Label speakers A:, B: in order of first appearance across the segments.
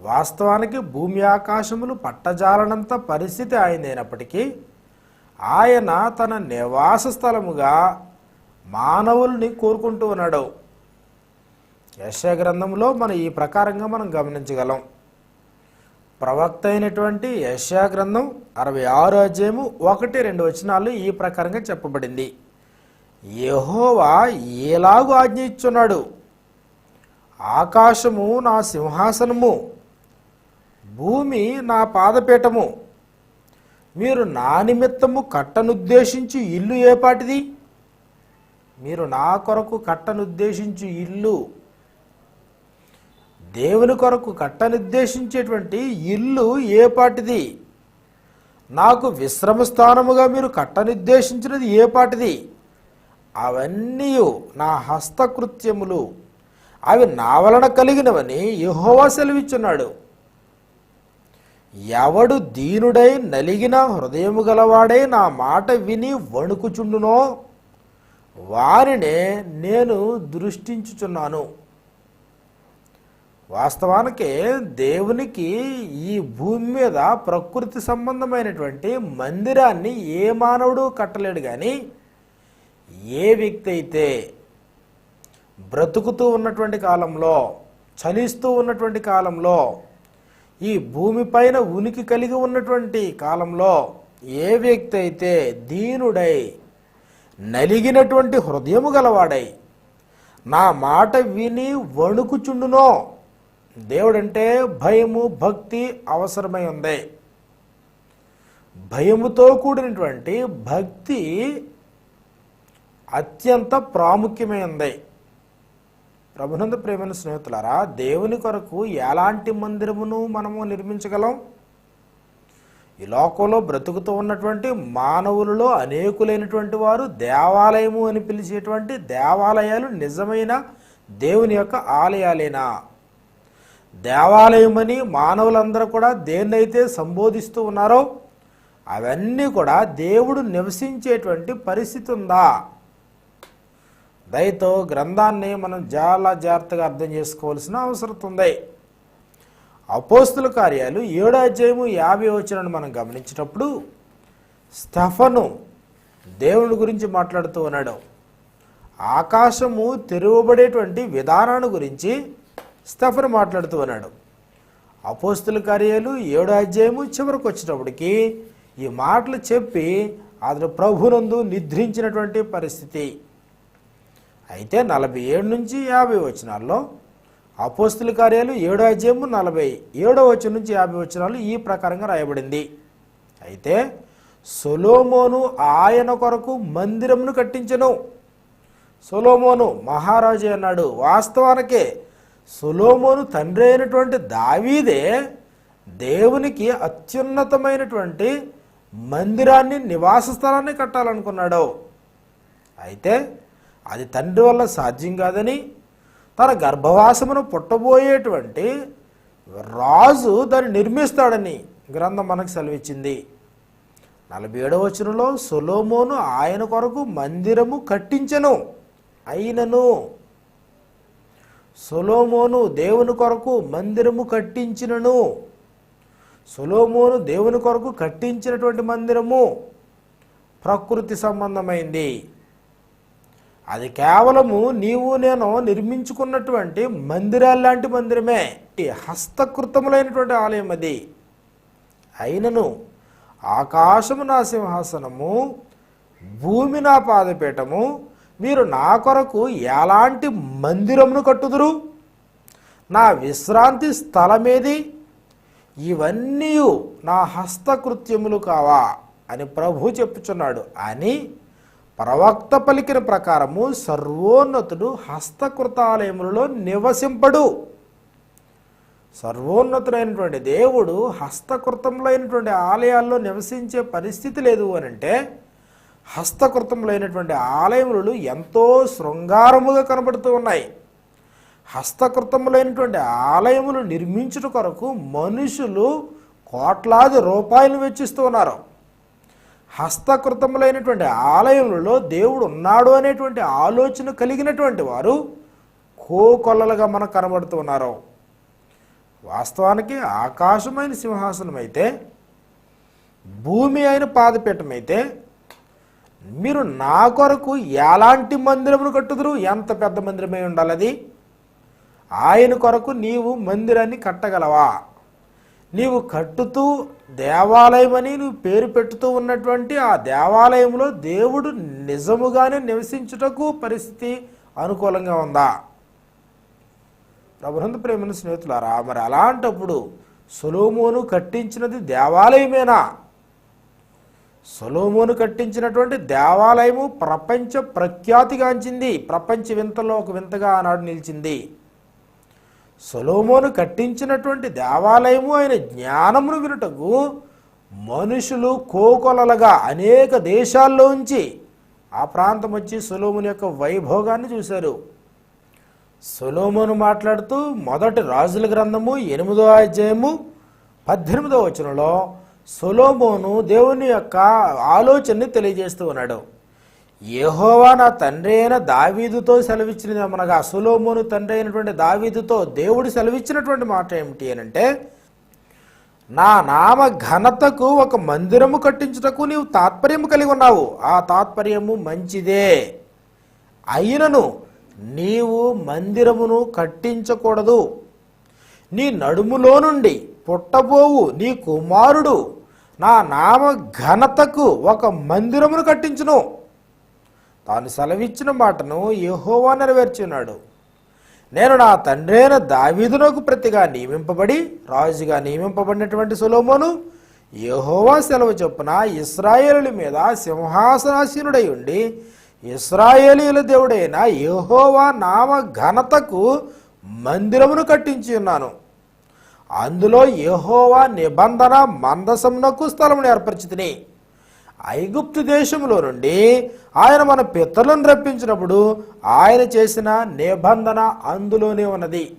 A: వాస్తవానికి భూమి ఆకాశములు పట్టజాలనంత పరిస్థితి ఆయనైనప్పటికీ ఆయన తన నివాస స్థలముగా మానవుల్ని కోరుకుంటూ ఉన్నాడు. యశ గ్రంథంలో మనం ఈ ప్రకారంగా మనం గమనించగలం. ప్రవక్త అయినటువంటి యశా గ్రంథం అరవై ఆరు అధ్యాయము ఒకటి రెండు వచనాలు ఈ ప్రకారంగా చెప్పబడింది. యహోవా ఎలాగూ ఆజ్ఞ ఇచ్చున్నాడు. ఆకాశము నా సింహాసనము భూమి నా పాదపీఠము. మీరు నా నిమిత్తము కట్టనుద్దేశించి ఇల్లు ఏపాటిది మీరు నా కొరకు కట్టనుద్దేశించి ఇల్లు. దేవుని కొరకు కట్టనుద్దేశించేటువంటి ఇల్లు ఏపాటిది నాకు విశ్రమ స్థానముగా మీరు కట్టనుద్దేశించినది ఏపాటిది అవన్నీ నా హస్తకృత్యములు. అవి నా వలన కలిగినవని యహోవా సెలవిచ్చున్నాడు. ఎవడు దీనుడై నలిగిన హృదయము గలవాడై నా మాట విని వణుకుచుండునో? వారినే నేను దృష్టించుచున్నాను. వాస్తవానికి దేవునికి ఈ భూమి మీద ప్రకృతి సంబంధమైనటువంటి మందిరాన్ని ఏ మానవుడు కట్టలేడు కానీ ఏ వ్యక్తి అయితే బ్రతుకుతూ ఉన్నటువంటి కాలంలో చలిస్తూ ఉన్నటువంటి కాలంలో ఈ భూమిపైన ఉనికి కలిగి ఉన్నటువంటి కాలంలో ఏ వ్యక్తి అయితే దీనుడై నలిగినటువంటి హృదయము గలవాడై నా మాట విని వణుకుచుండునో దేవుడంటే భయము భక్తి అవసరమై ఉంది. భయముతో కూడినటువంటి భక్తి అత్యంత ప్రాముఖ్యమై ఉంది. ప్రభునంద ప్రేమైన స్నేహితులారా దేవుని కొరకు ఎలాంటి మందిరమును మనము నిర్మించగలం? ఈ లోకంలో బ్రతుకుతూ ఉన్నటువంటి మానవులలో అనేకులైనటువంటి వారు దేవాలయము అని పిలిచేటువంటి దేవాలయాలు నిజమైన దేవుని యొక్క ఆలయాలేనా? దేవాలయమని మానవులందరూ కూడా దేన్నైతే సంబోధిస్తూ ఉన్నారో అవన్నీ కూడా దేవుడు నివసించేటువంటి పరిస్థితి ఉందా? దయతో గ్రంథాన్ని మనం చాలా జాగ్రత్తగా అర్థం చేసుకోవాల్సిన అవసరం ఉంది. అపోస్తుల కార్యాలు ఏడో అధ్యాయము యాభై వచనాన్ని మనం గమనించినప్పుడు స్టఫను దేవుని గురించి మాట్లాడుతూ ఉన్నాడు. ఆకాశము తెరవబడేటువంటి విధానాన్ని గురించి స్టఫన్ మాట్లాడుతూ ఉన్నాడు. అపోస్తుల కార్యాలు ఏడో అధ్యాయము చివరికి వచ్చేటప్పటికి ఈ మాటలు చెప్పి అతడు ప్రభునందు నిద్రించినటువంటి పరిస్థితి. అయితే నలభై ఏడు నుంచి యాభై వచనాల్లో అపోస్తుల కార్యాలు ఏడో అధ్యాయము నలభై ఏడో వచ్చిన నుంచి యాభై వచనాలు ఈ ప్రకారంగా రాయబడింది. అయితే సొలోమోను ఆయన కొరకు మందిరమును కట్టించను. సొలోమోను మహారాజు అన్నాడు వాస్తవానికే సొలోమోను తండ్రి అయినటువంటి దావీదే దేవునికి అత్యున్నతమైనటువంటి మందిరాన్ని నివాస స్థలాన్ని కట్టాలనుకున్నాడు. అయితే అది తండ్రి వల్ల సాధ్యం కాదని తన గర్భవాసమును పుట్టబోయేటువంటి రాజు దాన్ని నిర్మిస్తాడని గ్రంథం మనకు సెలవిచ్చింది. నలభై ఏడవ వచనంలో సొలోమోను ఆయన కొరకు మందిరము కట్టించను అయినను. సొలోమోను దేవుని కొరకు మందిరము కట్టించినను. సొలోమోను దేవుని కొరకు కట్టించినటువంటి మందిరము ప్రకృతి సంబంధమైంది. అది కేవలము నీవు నేను నిర్మించుకున్నటువంటి మందిరాలు లాంటి మందిరమే. హస్తకృతములైనటువంటి ఆలయం అది. అయినను ఆకాశము నా సింహాసనము భూమి నా పాదపీఠము మీరు నా కొరకు ఎలాంటి మందిరమును కట్టుదురు? నా విశ్రాంతి స్థలమేది? ఇవన్నీ నా హస్తకృత్యములు కావా? అని ప్రభు చెప్పుచున్నాడు. అని ప్రవక్త పలికిన ప్రకారము సర్వోన్నతుడు హస్తకృతాలయములలో నివసింపడు. సర్వోన్నతుడైనటువంటి దేవుడు హస్తకృతములైనటువంటి ఆలయాల్లో నివసించే పరిస్థితి లేదు అని అంటే హస్తకృతములైనటువంటి ఆలయములు ఎంతో శృంగారముగా కనబడుతూ ఉన్నాయి. హస్తకృతములైనటువంటి ఆలయములు నిర్మించుట కొరకు మనుషులు కోట్లాది రూపాయలు వెచ్చిస్తూ ఉన్నారు. హస్తకృతములైనటువంటి ఆలయములలో దేవుడు ఉన్నాడు అనేటువంటి ఆలోచన కలిగినటువంటి వారు కోకొల్లలుగా మనకు కనబడుతున్నారు వాస్తవానికి ఆకాశమైన సింహాసనం అయితే భూమి అయిన పాదపీఠం అయితే మీరు నా కొరకు ఎలాంటి మందిరమును కట్టుదురు? ఎంత పెద్ద మందిరమై ఉండాలి అది? ఆయన కొరకు నీవు మందిరాన్ని కట్టగలవా? నీవు కట్టుతూ దేవాలయమని నువ్వు పేరు పెట్టుతూ ఉన్నటువంటి ఆ దేవాలయంలో దేవుడు నిజముగానే నివసించుటకు పరిస్థితి అనుకూలంగా ఉందా? ప్రభునంద ప్రేమను స్నేహితులారా మరి అలాంటప్పుడు సొలోమోను కట్టించినది దేవాలయమేనా? సొలోమోను కట్టించినటువంటి దేవాలయము ప్రపంచ ప్రఖ్యాతిగాంచింది ప్రపంచ వింతలో ఒక వింతగా ఆనాడు నిలిచింది. సొలోమోను కట్టించినటువంటి దేవాలయము ఆయన జ్ఞానమును వినుటకు మనుషులు కోకొలలుగా అనేక దేశాల్లోంచి ఆ ప్రాంతం వచ్చి సొలోముని యొక్క వైభోగాన్ని చూశారు. సొలోమోను మాట్లాడుతూ మొదటి రాజుల గ్రంథము ఎనిమిదో అధ్యాయము పద్దెనిమిదో వచనంలో సొలోమోను దేవుని యొక్క ఆలోచనని తెలియజేస్తూ ఉన్నాడు. ఏహోవా నా తండ్రి అయిన దావీదుతో సెలవిచ్చినది మనగా అసులోమును తండ్రి అయినటువంటి దావీదుతో దేవుడు సెలవిచ్చినటువంటి మాట ఏమిటి అని అంటే నా నామ ఘనతకు ఒక మందిరము కట్టించుటకు నీవు తాత్పర్యము కలిగి ఉన్నావు. ఆ తాత్పర్యము మంచిదే. అయినను నీవు మందిరమును కట్టించకూడదు. నీ నడుములో నుండి పుట్టబోవు నీ కుమారుడు నా నామ ఘనతకు ఒక మందిరమును కట్టించును. తాను సెలవిచ్చిన మాటను యెహోవా నెరవేర్చున్నాడు. నేను నా తండ్రైన దావీదునకు ప్రతిగా నియమింపబడి రాజుగా నియమింపబడినటువంటి సులోమోను యహోవా సెలవు చొప్పున ఇస్రాయేలుల మీద సింహాసనాసీనుడై ఉండి ఇస్రాయేలీల దేవుడైన యెహోవా నామ ఘనతకు మందిరమును కట్టించి ఉన్నాను. అందులో యహోవా నిబంధన మందసమునకు స్థలమును ఏర్పరిచితిని. ఐగుప్తు దేశంలో నుండి ఆయన మన పితరులను రప్పించినప్పుడు ఆయన చేసిన నిబంధన అందులోనే ఉన్నది.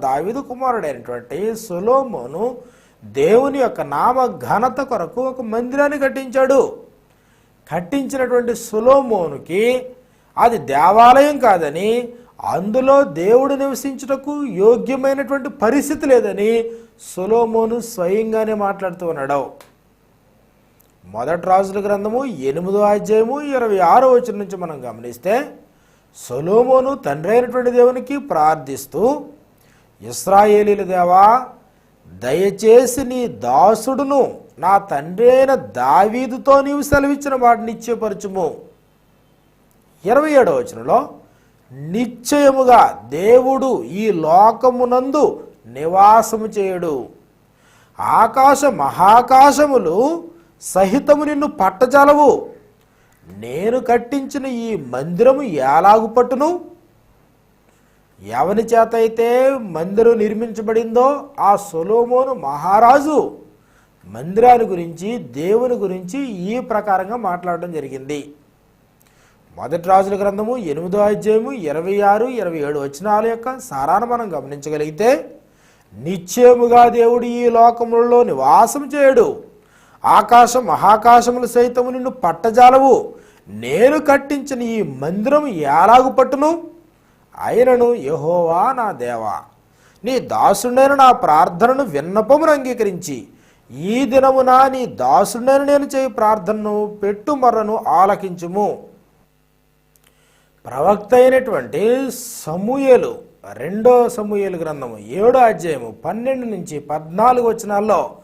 A: దావిదు కుమారుడైనటువంటి సులోమోను దేవుని యొక్క నామ ఘనత కొరకు ఒక మందిరాన్ని కట్టించాడు. కట్టించినటువంటి సులోమోనుకి అది దేవాలయం కాదని అందులో దేవుడు నివసించుటకు యోగ్యమైనటువంటి పరిస్థితి లేదని సులోమోను స్వయంగానే మాట్లాడుతూ ఉన్నాడు. మొదటి రాజుల గ్రంథము ఎనిమిదో అధ్యాయము ఇరవై ఆరో వచ్చిన నుంచి మనం గమనిస్తే సొలోమోను తండ్రి అయినటువంటి దేవునికి ప్రార్థిస్తూ ఇస్రాయేలీల దేవా దయచేసి నీ దాసుడును నా తండ్రి అయిన దావీదుతో నీవు సెలవిచ్చిన వాటిని నిశ్చయపరచుము. ఇరవై ఏడవ వచనంలో నిశ్చయముగా దేవుడు ఈ లోకమునందు నివాసము చేయడు. ఆకాశ మహాకాశములు సహితము నిన్ను పట్టజాలవు. నేను కట్టించిన ఈ మందిరము ఎలాగు పట్టును ఎవని చేత అయితే మందిరం నిర్మించబడిందో ఆ సొలోమోను మహారాజు మందిరాన్ని గురించి దేవుని గురించి ఈ ప్రకారంగా మాట్లాడడం జరిగింది. మొదటి రాజుల గ్రంథము ఎనిమిదో అధ్యాయము ఇరవై ఆరు ఇరవై ఏడు వచనాల యొక్క సారాన్ని మనం గమనించగలిగితే నిశ్చయముగా దేవుడు ఈ లోకములలో నివాసం చేయడు. ఆకాశం మహాకాశములు సైతము నిన్ను పట్టజాలవు. నేను కట్టించిన ఈ మందిరం ఎలాగు పట్టును? అయినను యహోవా నా దేవా. నీ దాసుడైన నా ప్రార్థనను విన్నపమును అంగీకరించి ఈ దినమున నీ దాసుడైన నేను చేయి ప్రార్థనను పెట్టుమర్రను ఆలకించుము. ప్రవక్త అయినటువంటి సమూయలు రెండో సమూయలు గ్రంథము ఏడో అధ్యాయము పన్నెండు నుంచి పద్నాలుగు వచనాల్లో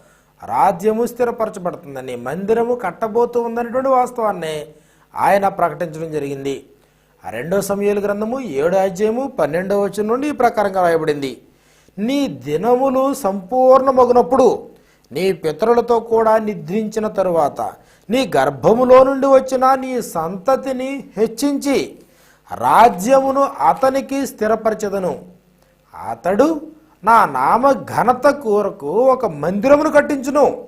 A: రాజ్యము స్థిరపరచబడుతుందని మందిరము కట్టబోతూ ఉందనేటువంటి వాస్తవాన్ని ఆయన ప్రకటించడం జరిగింది. రెండో సమయాల గ్రంథము ఏడో అధ్యాయము పన్నెండో వచనం నుండి ఈ ప్రకారంగా రాయబడింది. నీ దినములు సంపూర్ణమగునప్పుడు నీ పితరులతో కూడా నిద్రించిన తరువాత నీ గర్భములో నుండి వచ్చిన నీ సంతతిని హెచ్చించి రాజ్యమును అతనికి స్థిరపరచదను. అతడు నా నామ ఘనత కోరకు ఒక మందిరమును కట్టించును.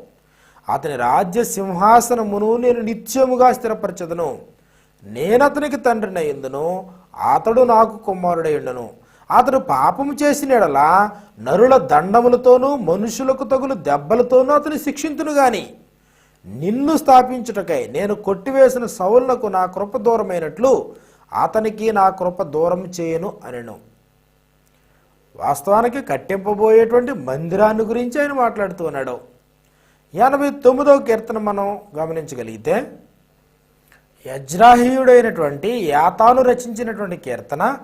A: అతని రాజ్య సింహాసనమును నేను నిత్యముగా స్థిరపరచదను. నేను అతనికి తండ్రిని అయ్యిందును అతడు నాకు కుమారుడై అతడు పాపము చేసిన యెడల నరుల దండములతోనూ మనుషులకు తగులు దెబ్బలతోనూ అతని శిక్షింతును గాని. నిన్ను స్థాపించుటకై నేను కొట్టివేసిన సౌళ్ళకు నా కృప దూరమైనట్లు అతనికి నా కృప దూరం చేయను అనెను. వాస్తవానికి కట్టింపబోయేటువంటి మందిరాన్ని గురించి ఆయన మాట్లాడుతూ ఉన్నాడు. ఎనభై తొమ్మిదవ కీర్తన మనం గమనించగలిగితే యజ్రాహీయుడైనటువంటి యాతాను రచించినటువంటి కీర్తన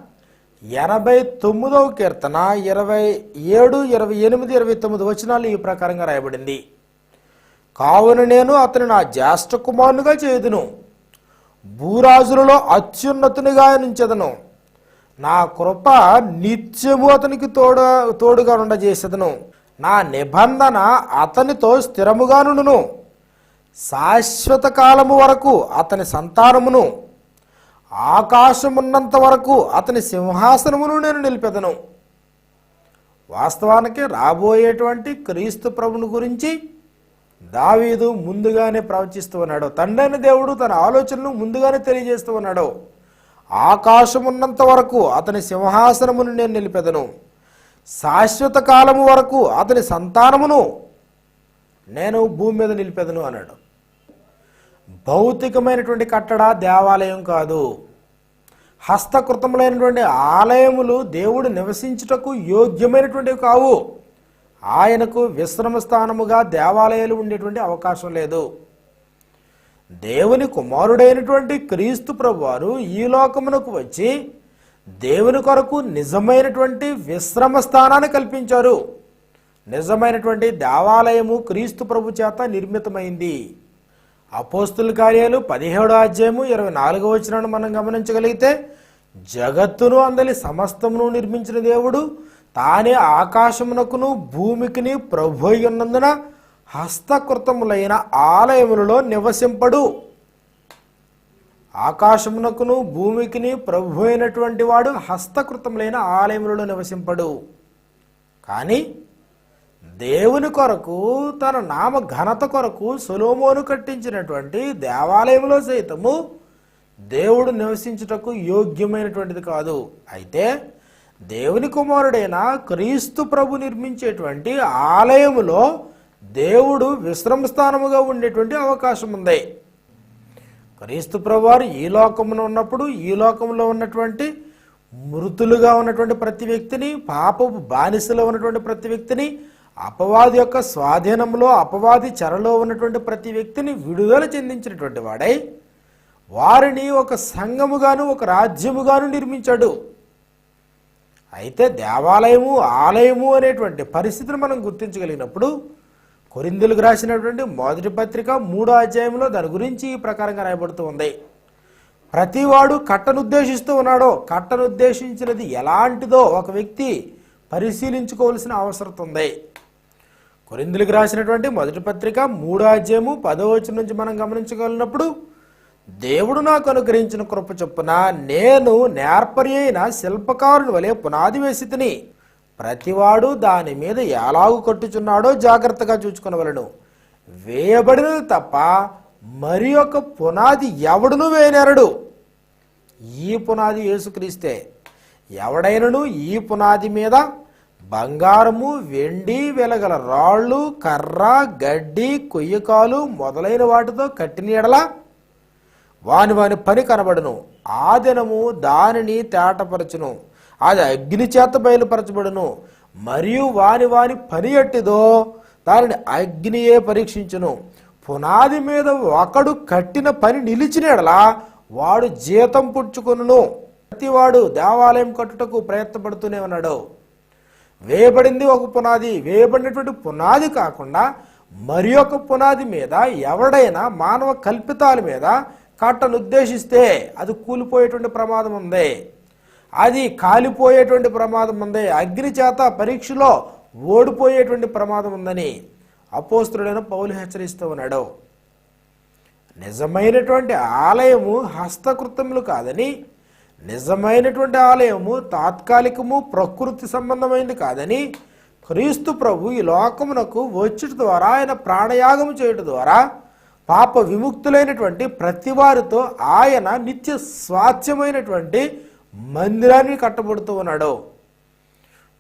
A: ఎనభై తొమ్మిదవ కీర్తన ఇరవై ఏడు ఇరవై ఎనిమిది ఇరవై తొమ్మిది వచనాలు ఈ ప్రకారంగా రాయబడింది. కావున నేను అతని నా జ్యేష్ఠ కుమారునిగా చేయుదును. భూరాజులలో అత్యున్నతునిగా నుంచెదను నా కృప నిత్యము అతనికి తోడ తోడుగా ఉండజేసేదను నా నిబంధన అతనితో స్థిరముగానుండును శాశ్వత కాలము వరకు అతని సంతానమును. ఆకాశమున్నంత వరకు అతని సింహాసనమును నేను నిలిపెదను. వాస్తవానికి రాబోయేటువంటి క్రీస్తు ప్రభుని గురించి దావీదు ముందుగానే ప్రవచిస్తూ ఉన్నాడు. తండ్రైన దేవుడు తన ఆలోచనను ముందుగానే తెలియజేస్తూ ఉన్నాడు. ఆకాశమున్నంత వరకు అతని సింహాసనమును నేను నిలిపెదను. శాశ్వత కాలము వరకు అతని సంతానమును నేను భూమి మీద నిలిపెదను అన్నాడు. భౌతికమైనటువంటి కట్టడ దేవాలయం కాదు. హస్తకృతములైనటువంటి ఆలయములు దేవుడు నివసించుటకు యోగ్యమైనటువంటివి కావు. ఆయనకు విశ్రమ స్థానముగా దేవాలయాలు ఉండేటువంటి అవకాశం లేదు. దేవుని కుమారుడైనటువంటి క్రీస్తు ప్రభువారు ఈ లోకమునకు వచ్చి దేవుని కొరకు నిజమైనటువంటి విశ్రమ స్థానాన్ని కల్పించారు. నిజమైనటువంటి దేవాలయము క్రీస్తు ప్రభు చేత నిర్మితమైంది. అపోస్తుల కార్యాలు పదిహేడో అధ్యాయము ఇరవై నాలుగో వచ్చినాను మనం గమనించగలిగితే జగత్తును అందలి సమస్తమును నిర్మించిన దేవుడు తానే ఆకాశమునకును భూమికిని ప్రభు అయి ఉన్నందున హస్తకృతములైన ఆలయములలో నివసింపడు. ఆకాశమునకును భూమికిని ప్రభు అయినటువంటి వాడు హస్తకృతములైన ఆలయములలో నివసింపడు. కానీ దేవుని కొరకు తన నామ ఘనత కొరకు సొలోమోను కట్టించినటువంటి దేవాలయంలో సైతము దేవుడు నివసించుటకు యోగ్యమైనటువంటిది కాదు. అయితే దేవుని కుమారుడైన క్రీస్తు ప్రభు నిర్మించేటువంటి ఆలయములో దేవుడు విశ్రమ స్థానముగా ఉండేటువంటి అవకాశం ఉంది. క్రీస్తు ప్రభువారు ఈ లోకమున ఉన్నప్పుడు ఈ లోకంలో ఉన్నటువంటి మృతులుగా ఉన్నటువంటి ప్రతి వ్యక్తిని పాపపు బానిసలో ఉన్నటువంటి ప్రతి వ్యక్తిని అపవాది యొక్క స్వాధీనంలో అపవాది చెరలో ఉన్నటువంటి ప్రతి వ్యక్తిని విడుదల చెందించినటువంటి వాడై వారిని ఒక సంఘముగాను ఒక రాజ్యముగాను నిర్మించాడు. అయితే దేవాలయము ఆలయము అనేటువంటి పరిస్థితిని మనం గుర్తించగలిగినప్పుడు కొరిందులకు రాసినటువంటి మొదటి పత్రిక మూడో అధ్యాయంలో దాని గురించి ఈ ప్రకారంగా రాయబడుతూ ఉంది. ప్రతివాడు కట్టను ఉద్దేశిస్తూ ఉన్నాడో కట్టను ఉద్దేశించినది ఎలాంటిదో ఒక వ్యక్తి పరిశీలించుకోవాల్సిన అవసరం ఉంది. కొరిందులకు రాసినటువంటి మొదటి పత్రిక మూడో అధ్యాయము పదవచనం నుంచి మనం గమనించగలిగినప్పుడు దేవుడు నాకు అనుగ్రహించిన కృప చొప్పున నేను నేర్పరి అయిన శిల్పకారుని వలె పునాది వేసి తిని ప్రతివాడు దాని మీద ఎలాగు కట్టుచున్నాడో జాగ్రత్తగా చూచుకునవలను. వేయబడినది తప్ప మరి ఒక పునాది ఎవడును వేయనెరడు. ఈ పునాది ఏసుక్రీస్తే ఎవడైనను ఈ పునాది మీద బంగారము వెండి వెలగల రాళ్ళు కర్ర గడ్డి కొయ్యకాలు మొదలైన వాటితో కట్టిన ఎడల వాని వాని పని కనబడును. ఆ దినము దానిని తేటపరచును. అది అగ్ని చేత బయలుపరచబడును. మరియు వాని వాని పని ఎట్టిదో దానిని అగ్నియే పరీక్షించును. పునాది మీద ఒకడు కట్టిన పని నిలిచినడలా వాడు జీతం పుచ్చుకొనును. ప్రతివాడు దేవాలయం కట్టుటకు ప్రయత్నపడుతూనే ఉన్నాడు. వేయబడింది ఒక పునాది వేయబడినటువంటి పునాది కాకుండా మరి ఒక పునాది మీద ఎవడైనా మానవ కల్పితాల మీద కట్టను ఉద్దేశిస్తే అది కూలిపోయేటువంటి ప్రమాదం ఉంది. అది కాలిపోయేటువంటి ప్రమాదం ఉంది. అగ్ని చేత పరీక్షలో ఓడిపోయేటువంటి ప్రమాదం ఉందని అపోస్తుడైన పౌలు హెచ్చరిస్తూ ఉన్నాడు. నిజమైనటువంటి ఆలయము హస్తకృతములు కాదని నిజమైనటువంటి ఆలయము తాత్కాలికము ప్రకృతి సంబంధమైనది కాదని క్రీస్తు ప్రభు ఈ లోకమునకు వచ్చుట ద్వారా ఆయన ప్రాణయాగం చేయటం ద్వారా పాప విముక్తులైనటువంటి ప్రతి వారితో ఆయన నిత్య స్వాస్థ్యమైనటువంటి మందిరాన్ని కట్టబడుతూ ఉన్నాడు.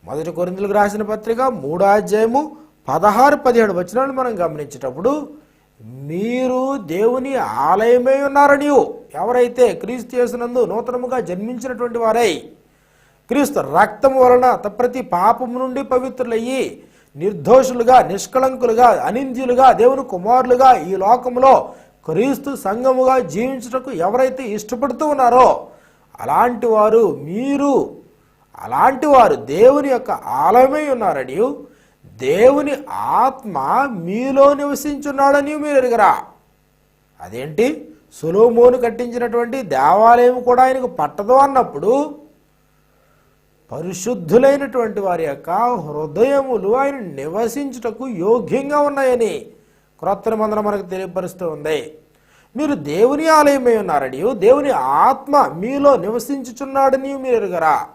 A: మొదటి కొరిందులకు రాసిన పత్రిక మూడో అధ్యాయము పదహారు పదిహేడు వచనాలు మనం గమనించేటప్పుడు మీరు దేవుని ఆలయమై ఉన్నారని ఎవరైతే క్రీస్తు చేసినందు నూతనముగా జన్మించినటువంటి వారై క్రీస్తు రక్తం వలన త- ప్రతి పాపము నుండి పవిత్రులయ్యి నిర్దోషులుగా నిష్కళంకులుగా అనింద్యులుగా దేవుని కుమారులుగా ఈ లోకంలో క్రీస్తు సంఘముగా జీవించుటకు ఎవరైతే ఇష్టపడుతూ ఉన్నారో అలాంటి వారు మీరు అలాంటి వారు దేవుని యొక్క ఆలయమై ఉన్నారని దేవుని ఆత్మ మీలో నివసించున్నాడని మీరు ఎరుగరా అదేంటి? సులోమోను కట్టించినటువంటి దేవాలయం కూడా ఆయనకు పట్టదు అన్నప్పుడు పరిశుద్ధులైనటువంటి వారి యొక్క హృదయములు ఆయన నివసించుటకు యోగ్యంగా ఉన్నాయని క్రొత్త నిబంధన మనకు తెలియపరుస్తూ ఉంది. మీరు దేవుని ఆలయమై ఉన్నారని దేవుని ఆత్మ మీలో నివసించుచున్నాడని మీరు ఎరుగరా.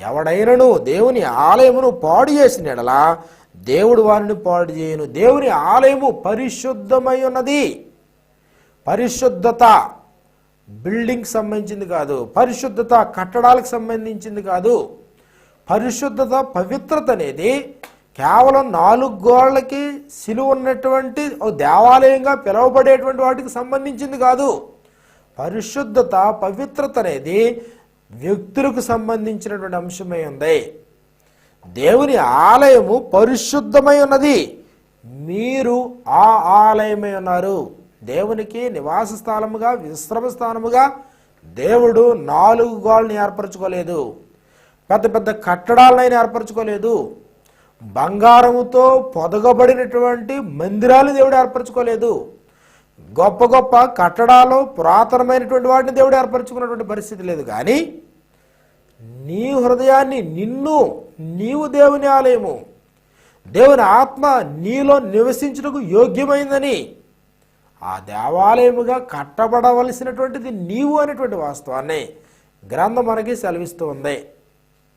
A: ఎవడైనను దేవుని ఆలయమును పాడు చేసిన ఎడలా దేవుడు వారిని పాడు చేయను. దేవుని ఆలయము పరిశుద్ధమై ఉన్నది. పరిశుద్ధత బిల్డింగ్ సంబంధించింది కాదు పరిశుద్ధత కట్టడాలకు సంబంధించింది కాదు. పరిశుద్ధత పవిత్రత అనేది కేవలం నాలుగు గోళ్ళకి సిలువ ఉన్నటువంటి ఒక దేవాలయంగా పిలువబడేటువంటి వాటికి సంబంధించింది కాదు. పరిశుద్ధత పవిత్రత అనేది వ్యక్తులకు సంబంధించినటువంటి అంశమై ఉంది. దేవుని ఆలయము పరిశుద్ధమై ఉన్నది. మీరు ఆ ఆలయమై ఉన్నారు. దేవునికి నివాస స్థానముగా విశ్రమ స్థానముగా దేవుడు నాలుగు గోళ్ళని ఏర్పరచుకోలేదు. పెద్ద పెద్ద కట్టడాలనైనా ఏర్పరచుకోలేదు. బంగారముతో పొదగబడినటువంటి మందిరాలు దేవుడు ఏర్పరచుకోలేదు. గొప్ప గొప్ప కట్టడాలు పురాతనమైనటువంటి వాటిని దేవుడు ఏర్పరచుకున్నటువంటి పరిస్థితి లేదు. కానీ నీ హృదయాన్ని నిన్ను నీవు దేవుని ఆలయము దేవుని ఆత్మ నీలో నివసించుటకు యోగ్యమైందని ఆ దేవాలయముగా కట్టబడవలసినటువంటిది నీవు అనేటువంటి వాస్తవాన్ని గ్రంథం మనకి సెలవిస్తూ ఉంది.